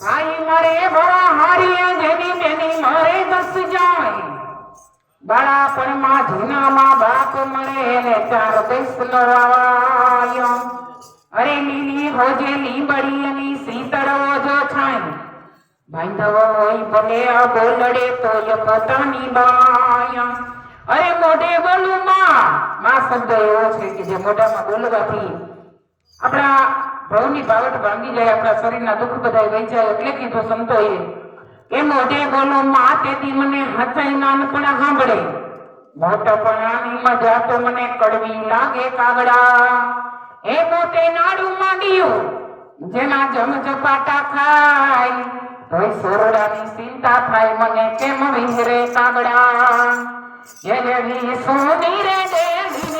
ભાઈ મરે ભવા હારીએ જેની બેની મરે દસ જાય. બાળાપણમાં જૂનામાં બાપ મળે એને ચાર બેસલો આવાયો અરે લીલી હોજે લીંબડી એની શીતળ ઓજો છાય. બાંધવ હોય ભલે આ બોલડે તોય પોતાની બાય. અરે મોઢે બોલું માં. માં શબ્દ છે કે જે મોઢામાં બોલવાથી આપણા ભવની ભાવટ ભાંગી જાય, આપણા શરીરના દુઃખ બધા વહી જાય એટલે કીધું સંતોએ એ મોઢે બોલો, માં, તેથી મને હચાઈ નાનપણા સાંભળે. મોટપણાની જાતો મને કડવી લાગે કાગડા. એ મોટે નાડું માંડ્યું જેના જમ જપાટા ખાય. તોય સોરડાની ચિંતા થાય, મને કેમ વિહરે કાગડા? એ સોની રે દેવી